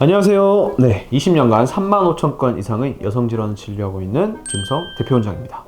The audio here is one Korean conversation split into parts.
안녕하세요. 네, 20년간 3만 5천 건 이상의 여성 질환을 진료하고 있는 김성 대표 원장입니다.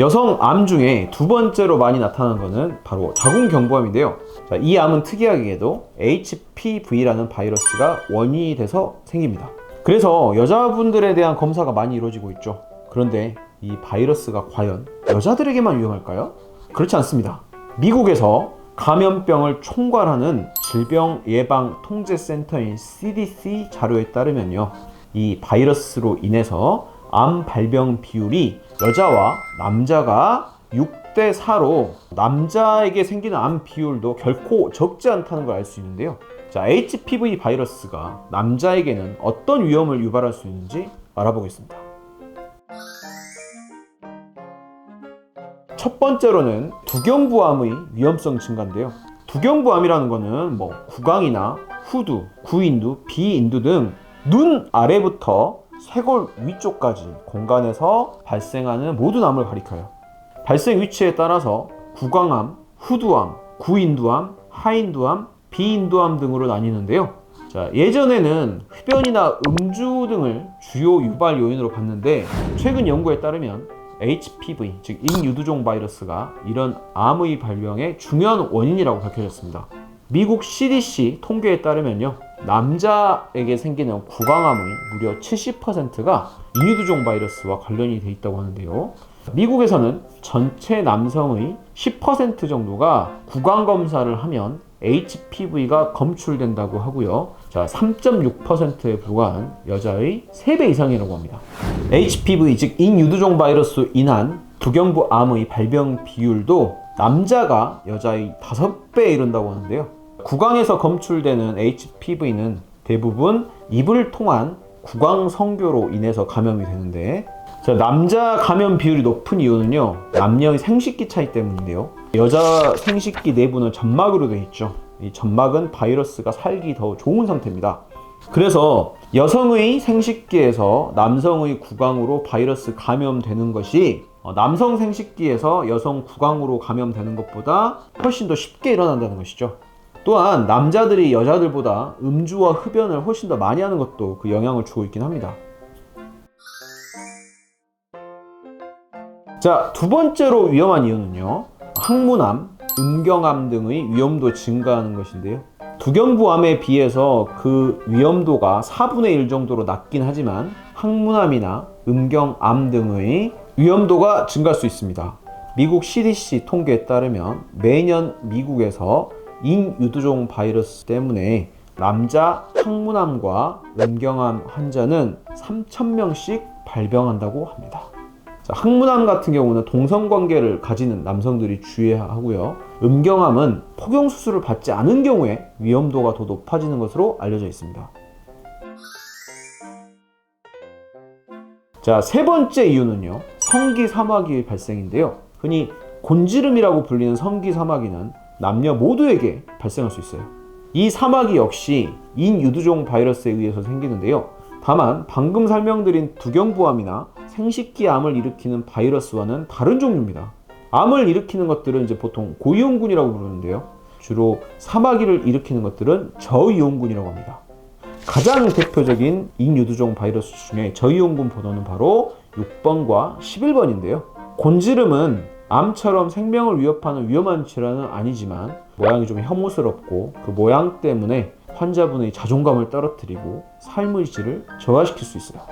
여성 암 중에 두 번째로 많이 나타나는 것은 바로 자궁경부암인데요. 자, 이 암은 특이하게도 HPV라는 바이러스가 원인이 돼서 생깁니다. 그래서 여자분들에 대한 검사가 많이 이루어지고 있죠. 그런데 이 바이러스가 과연 여자들에게만 위험할까요? 그렇지 않습니다. 미국에서 감염병을 총괄하는 질병 예방 통제 센터인 CDC 자료에 따르면요. 이 바이러스로 인해서 암 발병 비율이 여자와 남자가 6대 4로 남자에게 생기는 암 비율도 결코 적지 않다는 걸 알 수 있는데요. 자, HPV 바이러스가 남자에게는 어떤 위험을 유발할 수 있는지 알아보겠습니다. 첫 번째로는 두경부암의 위험성 증가인데요. 두경부암이라는 거는 뭐 구강이나 후두, 구인두, 비인두 등 눈 아래부터 쇄골 위쪽까지 공간에서 발생하는 모든 암을 가리켜요. 발생 위치에 따라서 구강암, 후두암, 구인두암, 하인두암, 비인두암 등으로 나뉘는데요. 자, 예전에는 흡연이나 음주 등을 주요 유발 요인으로 봤는데 최근 연구에 따르면 HPV, 즉 인유두종 바이러스가 이런 암의 발병의 중요한 원인이라고 밝혀졌습니다. 미국 CDC 통계에 따르면요. 남자에게 생기는 구강암의 무려 70%가 인유두종 바이러스와 관련이 돼 있다고 하는데요. 미국에서는 전체 남성의 10% 정도가 구강 검사를 하면 HPV가 검출된다고 하고요. 자, 3.6%에 불과한 여자의 3배 이상이라고 합니다. HPV 즉 인유두종 바이러스로 인한 두경부 암의 발병 비율도 남자가 여자의 5배에 이른다고 하는데요. 구강에서 검출되는 HPV는 대부분 입을 통한 구강 성교로 인해서 감염이 되는데 자, 남자 감염 비율이 높은 이유는요 남녀의 생식기 차이 때문인데요 여자 생식기 내부는 점막으로 되어 있죠 이 점막은 바이러스가 살기 더 좋은 상태입니다 그래서 여성의 생식기에서 남성의 구강으로 바이러스 감염되는 것이 어, 남성 생식기에서 여성 구강으로 감염되는 것보다 훨씬 더 쉽게 일어난다는 것이죠. 또한 남자들이 여자들보다 음주와 흡연을 훨씬 더 많이 하는 것도 그 영향을 주고 있긴 합니다. 자, 두 번째로 위험한 이유는요. 항문암, 음경암 등의 위험도 증가하는 것인데요. 두경부암에 비해서 그 위험도가 4분의 1 정도로 낮긴 하지만 항문암이나 음경암 등의 위험도가 증가할 수 있습니다. 미국 CDC 통계에 따르면 매년 미국에서 인유두종 바이러스 때문에 남자 항문암과 음경암 환자는 3,000명씩 발병한다고 합니다. 자, 항문암 같은 경우는 동성관계를 가지는 남성들이 주의해야 하고요. 음경암은 포경 수술을 받지 않은 경우에 위험도가 더 높아지는 것으로 알려져 있습니다. 자, 세 번째 이유는요. 성기 사마귀의 발생인데요. 흔히 곤지름이라고 불리는 성기 사마귀는 남녀 모두에게 발생할 수 있어요. 이 사마귀 역시 인유두종 바이러스에 의해서 생기는데요. 다만 방금 설명드린 두경부암이나 생식기암을 일으키는 바이러스와는 다른 종류입니다. 암을 일으키는 것들은 이제 보통 고이온군이라고 부르는데요. 주로 사마귀를 일으키는 것들은 저이온군이라고 합니다. 가장 대표적인 인유두종 바이러스 중에 저이온군 번호는 바로 6번과 11번인데요. 곤지름은 암처럼 생명을 위협하는 위험한 질환은 아니지만 모양이 좀 혐오스럽고 그 모양 때문에 환자분의 자존감을 떨어뜨리고 삶의 질을 저하시킬 수 있어요.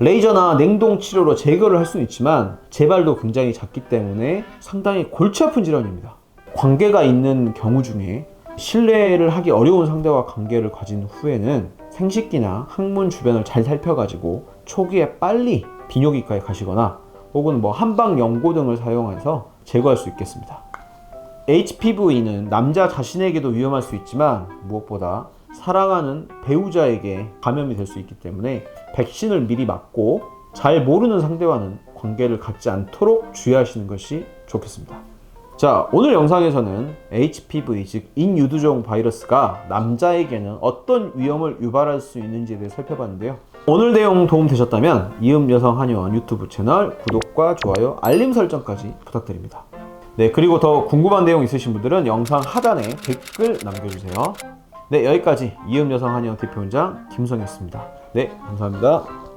레이저나 냉동 치료로 제거를 할 수는 있지만 재발도 굉장히 작기 때문에 상당히 골치 아픈 질환입니다. 관계가 있는 경우 중에 신뢰를 하기 어려운 상대와 관계를 가진 후에는 생식기나 항문 주변을 잘 살펴가지고 초기에 빨리 비뇨기과에 가시거나 혹은 뭐 한방 연고 등을 사용해서 제거할 수 있겠습니다. HPV는 남자 자신에게도 위험할 수 있지만 무엇보다 사랑하는 배우자에게 감염이 될 수 있기 때문에 백신을 미리 맞고 잘 모르는 상대와는 관계를 갖지 않도록 주의하시는 것이 좋겠습니다. 자, 오늘 영상에서는 HPV, 즉 인유두종 바이러스가 남자에게는 어떤 위험을 유발할 수 있는지에 대해 살펴봤는데요. 오늘 내용 도움 되셨다면 이음 여성 한의원 유튜브 채널 구독과 좋아요, 알림 설정까지 부탁드립니다. 네, 그리고 더 궁금한 내용 있으신 분들은 영상 하단에 댓글 남겨주세요. 네, 여기까지 이음 여성 한의원 대표 원장 김성이었습니다. 네, 감사합니다.